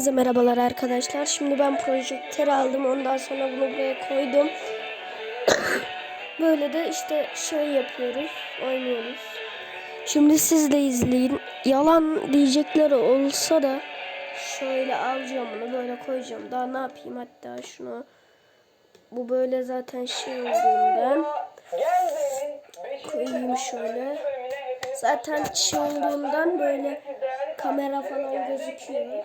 Hepinize merhabalar arkadaşlar. Şimdi ben projektörü aldım. Ondan sonra bunu buraya koydum. Böyle de işte şey yapıyoruz. Oynuyoruz. Şimdi siz de izleyin. Yalan diyecekleri olsa da şöyle alacağım bunu böyle koyacağım. Daha ne yapayım hatta şunu. Bu böyle zaten şey olduğundan koyayım şöyle. Zaten şey olduğundan böyle kamera falan gözüküyor.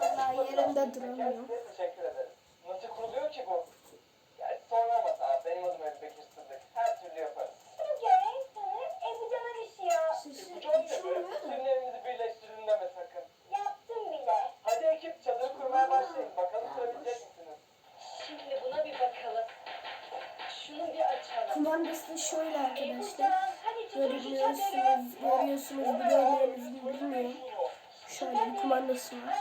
Valla yerimde duramıyorum. Teşekkür ederim. Nasıl kuruluyor ki bu? Yani sorma sana. Benim adım Ebu Her türlü yaparız. Okey. Sanırım Ebu Can'ın işi ya. Sesi uçuyor. Sizin evinizi birleştirin deme sakın. Yaptım bile. Hadi ekip çadırı kurmaya başlayın. Bakalım kurabilecek misiniz? Şimdi buna bir bakalım. Şunu bir açalım. Kumandası da şöyle arkadaşlar. Görebiliyorsunuz, görüyorsunuz, biliyorsunuz, bilmiyorum kumandası var.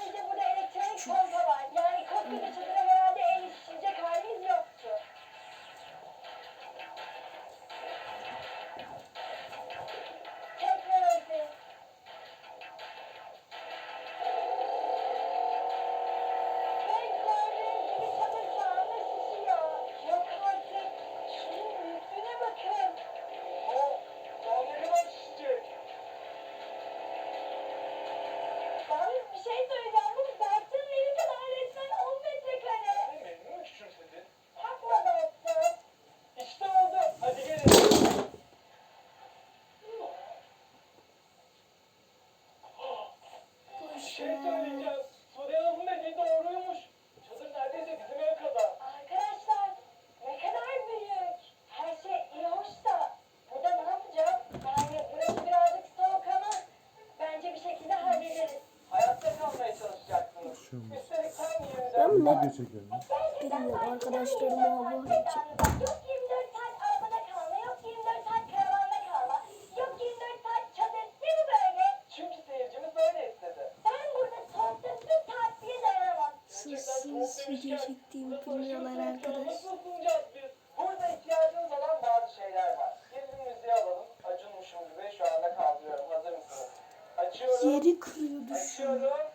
Mehmet. Video çekiyorum. Arkadaş. Yeri kırıyordu şu. Açıyorum.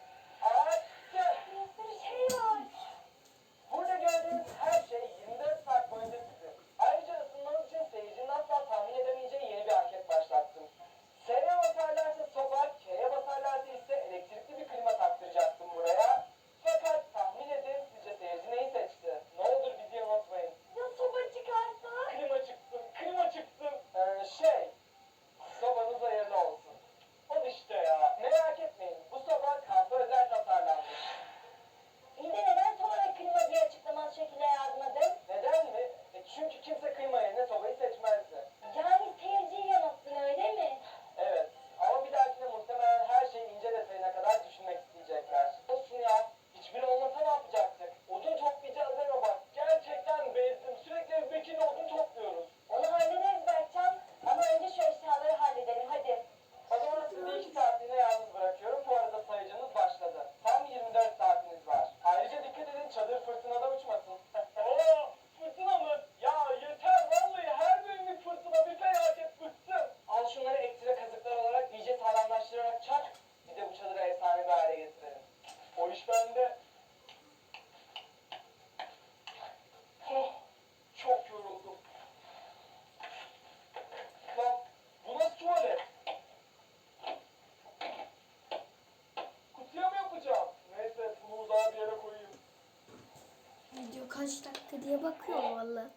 kaç dakika diye bakıyor valla.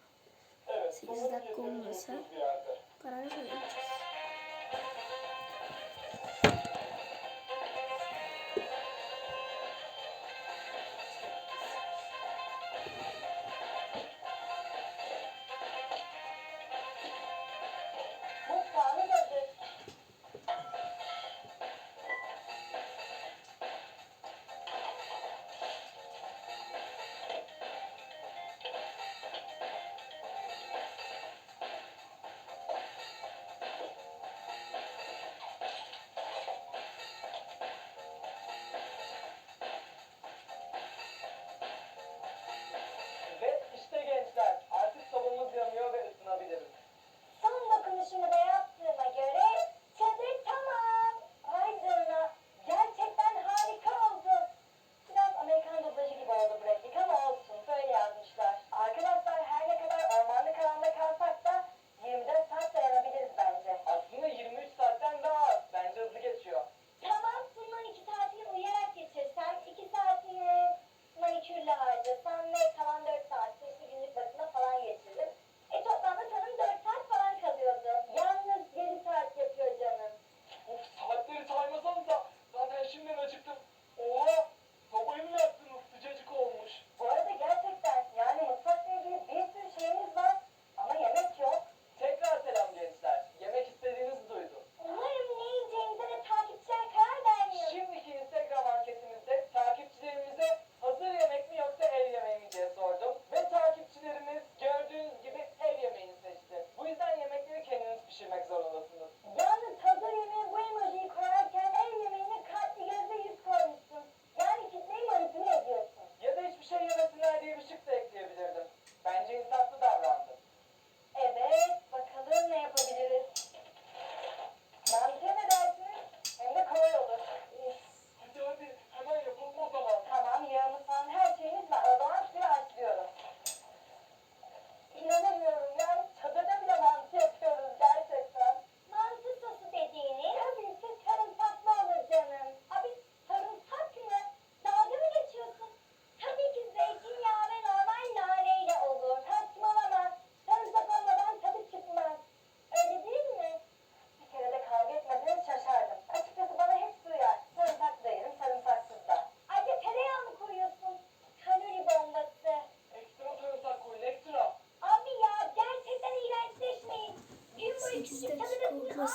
8 dakika olmasa. Para ne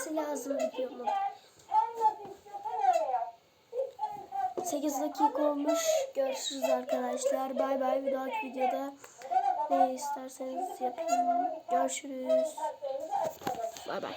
olması lazım videomun. 8 dakika olmuş. Görüşürüz arkadaşlar. Bay bay. Bir dahaki videoda ne isterseniz yapın. Görüşürüz. Bay bay.